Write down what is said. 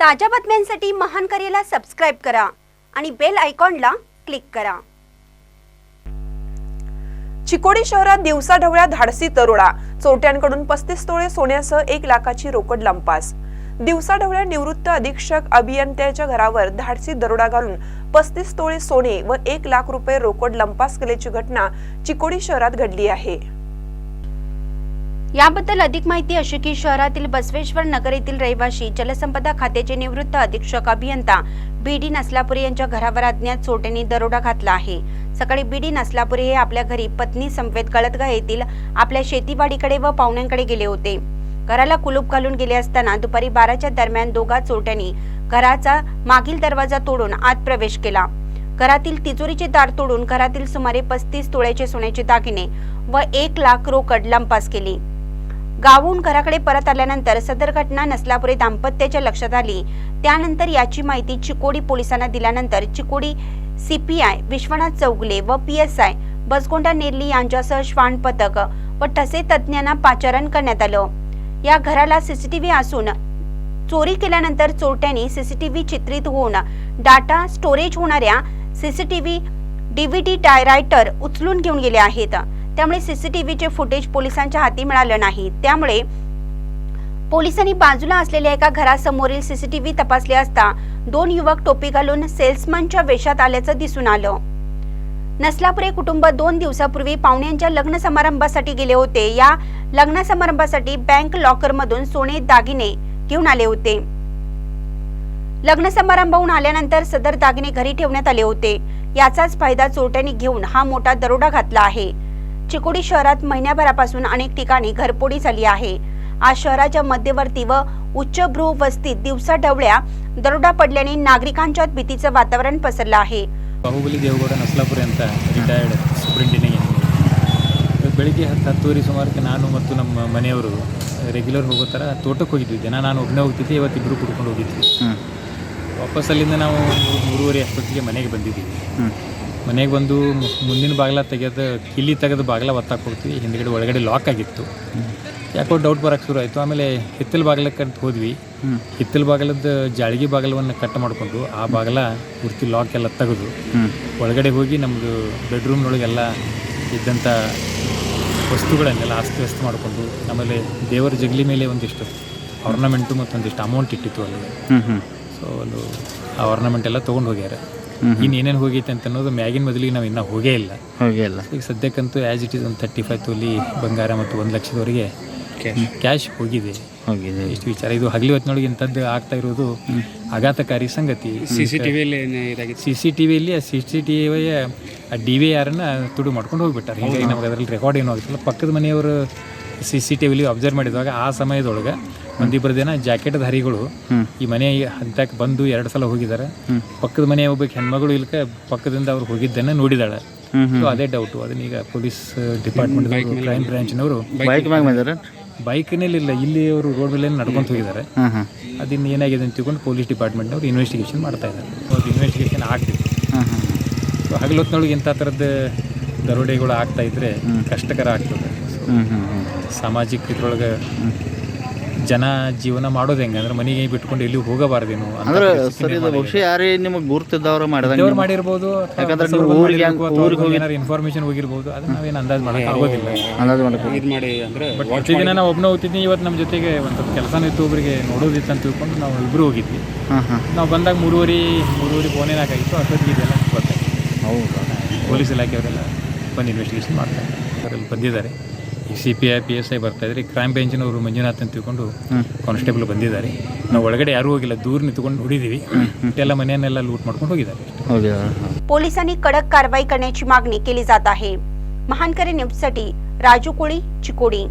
ताज्या बातम्यांसाठी महान करेला सबस्क्राईब करा आणि बेल आयकॉनला क्लिक करा. चिकोडी शहरात दिवसाढवळ्या धाडसी तरुणा. चोरट्यांकडून पस्तीस तोळे सोन्यासह एक लाखाची रोकड लंपास. दिवसाढवळ्या निवृत्त अधीक्षक अभियंत्याच्या घरावर धाडसी दरोडा घालून पस्तीस तोळे सोने व एक लाख रुपये रोकड लंपास केल्याची घटना चिकोडी शहरात घडली आहे. याबद्दल अधिक माहिती अशी की शहरातील बसवेश्वर नगर येथील रहिवासी जलसंपदा खात्याचे निवृत्त अधीक्षक अभियंता बी डी नसलापुरे यांच्या घरावर अज्ञात चोरट्यांनी दरोडा घातला आहे. सकाळी बी डी नसलापुरे हे आपल्या घरी पत्नी समवेत गळतगा येथील आपल्या शेतीवाडीकडे व पाहुण्यांकडे गेले होते. घराला कुलूप घालून गेले असताना दुपारी बाराच्या दरम्यान दोघा चोरट्यांनी घराचा मागील दरवाजा तोडून आत प्रवेश केला. घरातील तिजोरीचे दार तोडून घरातील सुमारे पस्तीस तोळ्याचे सोन्याचे दागिने व एक लाख रोकड लंपास केली. गावून घराकडे परत आल्यानंतर सदर घटना नसलापुरे दाम्पत्याच्या लक्षात आली. त्यानंतर याची माहिती चिकोडी पोलिसांना दिल्यानंतर चिकोडी सीपीआय विश्वनाथ चौगले व P S I Basgonda Nerli यांच्यासह श्वान पथक व ठसे तज्ज्ञांना पाचारण करण्यात आलं. या घराला सीसीटीव्ही असून चोरी केल्यानंतर चोरट्यांनी सीसीटीव्ही चित्रित होऊन डाटा स्टोरेज होणाऱ्या सीसीटीव्ही डीव्हीडी रायटर उचलून घेऊन गेले आहेत. त्यामुळे सीसीटीव्हीचे फुटेज पोलिसांच्या हाती मिळालं नाही. त्यामुळे पोलिसांनी बाजूला असलेल्या एका घरासमोरील सीसीटीव्ही तपासले असता दोन युवक टोपी घालून सेल्समनच्या वेशात आल्याचं दिसून आलं. नसलापुरे कुटुंब दोन दिवसापूर्वी पाहुण्यांच्या लग्न समारंभासाठी गेले होते. या लग्न समारंभासाठी बँक लॉकरमधून सोने दागिने घेऊन आले होते. लग्न समारंभाहून आल्यानंतर सदर दागिने घरी ठेवण्यात आले होते. याचाच फायदा चोरट्यांनी घेऊन हा मोठा दरोडा घातला आहे. चिकोडी शहरात महिन्याभरापासून अनेक ठिकाणी घरपोडी झाली आहे आज शहराच्या मध्यवर्ती व उच्चभ्रू वस्तीत दिवसा ढवळ्या दरोडा पडल्याने नागरिकांच्यात भीतीचं वातावरण पसरलं आहे ಬಾಹುಬಲಿ ದೇವಗೌಡ ನಸ್ಲಾಪುರಿ ಅಂತ ರಿಟೈರ್ಡ್ ಸೂಪರಿಂಟೆಂಡಿಂಗ್ ಇವತ್ತು ಬೆಳಿಗ್ಗೆ ಹತ್ತು ಹತ್ತುವರೆ ಸುಮಾರಕ್ಕೆ ನಾನು ಮತ್ತು ನಮ್ಮ ಮನೆಯವರು ರೆಗ್ಯುಲರ್ ಹೋಗೋ ಥರ ತೋಟಕ್ಕೆ ಹೋಗಿದ್ವಿ ದಿನ ನಾನು ಒಬ್ಬನೇ ಹೋಗ್ತಿದ್ದೆ ಇವತ್ತು ಇಬ್ಬರು ಕುಡ್ಕೊಂಡು ಹೋಗಿದ್ವಿ ವಾಪಸ್ ಅಲ್ಲಿಂದ ನಾವು ಮೂರು- ಮೂರುವರೆ ಅಷ್ಟೊತ್ತಿಗೆ ಮನೆಗೆ ಬಂದಿದ್ದೀವಿ ಮನೆಗೆ ಬಂದು ಮುಂದಿನ ಬಾಗಿಲ ತೆಗೆದು ಕಿಲಿ ತೆಗೆದು ಬಾಗಿಲ ಒತ್ತಾಕ್ ಹೋಗ್ತೀವಿ ಹಿಂದ್ಗಡೆ ಒಳಗಡೆ ಲಾಕ್ ಆಗಿತ್ತು. ಯಾಕೋ ಡೌಟ್ ಬರೋಕ್ಕೆ ಶುರು ಆಯಿತು. ಆಮೇಲೆ ಹಿತ್ತಲ ಬಾಗಿಲಕ್ಕೆ ಅಂತ ಹೋದ್ವಿ. ಹಿತ್ತಲ ಬಾಗಿಲದ ಜಾಳಿಗೆ ಬಾಗಿಲವನ್ನು ಕಟ್ ಮಾಡಿಕೊಂಡು ಆ ಬಾಗಿಲ ಪೂರ್ತಿ ಲಾಕ್ ಎಲ್ಲ ತೆಗೆದು ಒಳಗಡೆ ಹೋಗಿ ನಮ್ಮದು ಬೆಡ್ರೂಮ್ನೊಳಗೆಲ್ಲ ಇದ್ದಂಥ ವಸ್ತುಗಳನ್ನೆಲ್ಲ ಆಸ್ತಿ ವ್ಯಸ್ತ ಮಾಡಿಕೊಂಡು ಆಮೇಲೆ ದೇವರ ಜಗಲಿ ಮೇಲೆ ಒಂದಿಷ್ಟು ಆರ್ನಮೆಂಟು ಮತ್ತೊಂದಿಷ್ಟು ಅಮೌಂಟ್ ಇಟ್ಟಿತ್ತು ಅಲ್ಲಿ. ಸೊ ಒಂದು ಆ ಆರ್ನಮೆಂಟ್ ಎಲ್ಲ ತೊಗೊಂಡು ಹೋಗ್ಯಾರ. ಇನ್ನು ಏನೇನು ಹೋಗೈತೆ ಅಂತ ಅನ್ನೋದು ಮ್ಯಾಗಿನ ಮೊದಲಿಗೆ ನಾವು ಇನ್ನೂ ಹೋಗೇ ಇಲ್ಲ. ಹೋಗೇ ಇಲ್ಲ. ಈಗ ಸದ್ಯಕ್ಕಂತೂ ಆ್ಯಸ್ ಇಟ್ ಈಸ್ ಒಂದು ತರ್ಟಿ ಫೈವ್ ತೊಲಿ ಬಂಗಾರ ಮತ್ತು ಒಂದು ಲಕ್ಷದವರೆಗೆ ಕ್ಯಾಶ್ ಹೋಗಿದೆ. ಹೋಗಿದೆ. ಇಷ್ಟು ವಿಚಾರ. ಇದು ಹಗಲಿ ಹೊತ್ತಿನೊಳಗೆ ಇಂಥದ್ದು ಆಗ್ತಾ ಇರೋದು ಆಘಾತಕಾರಿ ಸಂಗತಿ. ಸಿ ಸಿ ಟಿ ವಿಯಲ್ಲಿ ಸಿ ಸಿ ಟಿ ವಿಯಲ್ಲಿ ಆ ಸಿ ಸಿ ಟಿ ವಿಯ ಆ ಡಿ ವಿ ಆರನ್ನ ತುಡು ಮಾಡ್ಕೊಂಡು ಹೋಗ್ಬಿಟ್ಟಾರೆ. ಹೀಗಾಗಿ ನಮಗೆ ಅದರಲ್ಲಿ ರೆಕಾರ್ಡ್ ಏನೂ ಆಗುತ್ತಲ್ಲ ಪಕ್ಕದ ಮನೆಯವರು ಸಿ ಸಿ ಟಿ ವಿಲಿ ಅಬ್ಸರ್ವ್ ಮಾಡಿದಾಗ ಆ ಸಮಯದೊಳಗೆ ಒಂದಿಬ್ಬರು ದಿನ ಜಾಕೆಟ್ ಧಾರಿಗಳು ಈ ಮನೆ ಹಂತಕ್ಕೆ ಬಂದು ಎರಡು ಸಲ ಹೋಗಿದ್ದಾರೆ. ಪಕ್ಕದ ಮನೆ ಒಬ್ಬಕ್ಕೆ ಹೆಣ್ಮಗಳು ಇಲ್ಕ ಪಕ್ಕದಿಂದ ಅವ್ರು ಹೋಗಿದ್ದನ್ನ ನೋಡಿದಾಳೆ. ಸೊ ಅದೇ ಡೌಟು ಅದನ್ನ ಈಗ ಪೊಲೀಸ್ ಡಿಪಾರ್ಟ್ಮೆಂಟ್ ಕ್ರೈಮ್ ಬ್ರಾಂಚ್ನವರು ಬೈಕ್ ಮ್ಯಾಗ ಬಂದಾರ ಬೈಕ್ನಲ್ಲಿ ಇಲ್ಲ ಇಲ್ಲಿ ಅವರು ರೋಡ್ ಮೇಲೆ ನಡ್ಕೊಂತ ಹೋಗಿದ್ದಾರೆ. ಅದನ್ನ ಏನಾಗಿದೆ ಅಂತ ತಿಳ್ಕೊಂಡು ಪೊಲೀಸ್ ಡಿಪಾರ್ಟ್ಮೆಂಟ್ನವ್ರು ಇನ್ವೆಸ್ಟಿಗೇಷನ್ ಮಾಡ್ತಾ ಇದ್ದಾರೆ. ಅವ್ರು ಇನ್ವೆಸ್ಟಿಗೇಷನ್ ಆಗ್ತಿದೆ. ಹಾಂ ಸೊ ಹಗಲೊತ್ತಿನೊಳಗೆ ಇಂಥ ಥರದ ದರೋಡೆಗಳು ಆಗ್ತಾ ಇದ್ರೆ ಕಷ್ಟಕರ ಆಗ್ತದೆ. ಸಾಮಾಜಿಕ ಇದ್ರೊಳಗೆ ಜನ ಜೀವನ ಮಾಡೋದು ಹೆಂಗ? ಅಂದ್ರೆ ಮನೆಗೆ ಬಿಟ್ಕೊಂಡು ಇಲ್ಲಿ ಹೋಗಬಾರ್ದೇನು ಅಂದ್ರೆ ಪರಿಸ್ಥಿತಿ ಸರ್ ಇದು ಬಹುಶಃ ಯಾರೇ ನಿಮಗೆ ಗುರುತಿದ್ದವ್ರು ಮಾಡಿದಂಗೆ ದೇವ್ರು ಮಾಡಿರ್ಬೋದು ಯಾಕಂದ್ರೆ ನೀವು ಊರಿಗೆ ಊರಿಗೆ ಹೋಗಿ ಏನಾರು ಇನ್ಫಾರ್ಮೇಶನ್ ಹೋಗಿರ್ಬೋದು ಅದನ್ನ ನಾವೇನು ಅಂದಾಜು ಮಾಡಕ್ಕೆ ಆಗೋದಿಲ್ಲ. ಅಂದಾಜು ಮಾಡಕ್ಕೆ ಇದು ಮಾಡಿ ಅಂದರೆ ಬಟ್ ಪ್ರತಿದಿನ ನಾವು ಒಬ್ಬನೇ ಹೋಗ್ತಿದ್ವಿ ಇವತ್ತು ನಮ್ಮ ಜೊತೆಗೆ ಒಂದು ಸ್ವಲ್ಪ ಕೆಲಸನೂ ಇತ್ತು ಒಬ್ಬರಿಗೆ ನೋಡೋದಿತ್ತು ಅಂತ ತಿಳ್ಕೊಂಡು ನಾವು ಇಬ್ರು ಹೋಗಿದ್ವಿ. ಹಾಂ ಹಾಂ. ನಾವು ಬಂದಾಗ ಮೂರುವರೆ ಮೂರುವರೆ ಫೋನೇನಾಗಿತ್ತು ಅಷ್ಟೊತ್ತಿಗೆ ಇದೆಲ್ಲ ಗೊತ್ತಾಯ್ತು. ಹೌದಾ? ಪೊಲೀಸ್ ಇಲಾಖೆಯವರೆಲ್ಲ ಬಂದು ಇನ್ವೆಸ್ಟಿಗೇಷನ್ ಮಾಡ್ತಾರೆ. ಅದರಲ್ಲಿ ಬಂದಿದ್ದಾರೆ. C P I P S I ಬರ್ತಾ ಇದ್ದಾರೆ ಕ್ರೈಮ್ ಬ್ರಾಂಚಿನವರು ಮಂಜುನಾಥ್ ಅಂತ ತಿಳ್ಕೊಂಡು ಕಾನ್ಸ್ಟೇಬಲ್ ಬಂದಿದ್ದಾರೆ ನಾವು ಒಳಗಡೆ ಯಾರೂ ಹೋಗಿಲ್ಲ ದೂರ ನಿಂತ್ಕೊಂಡು ನೋಡಿದ್ದೀವಿ ಎಲ್ಲ ಮನೆಯನ್ನೆಲ್ಲ ಲೂಟ್ ಮಾಡ್ಕೊಂಡು ಹೋಗಿದ್ದಾರೆ ಹೋಗಿ ಹಾಂ पोलिसांनी कडक कारवाई करण्याची मागणी केली जात आहे महानकरी न्यूजसाठी राजू कोळी चिकोडी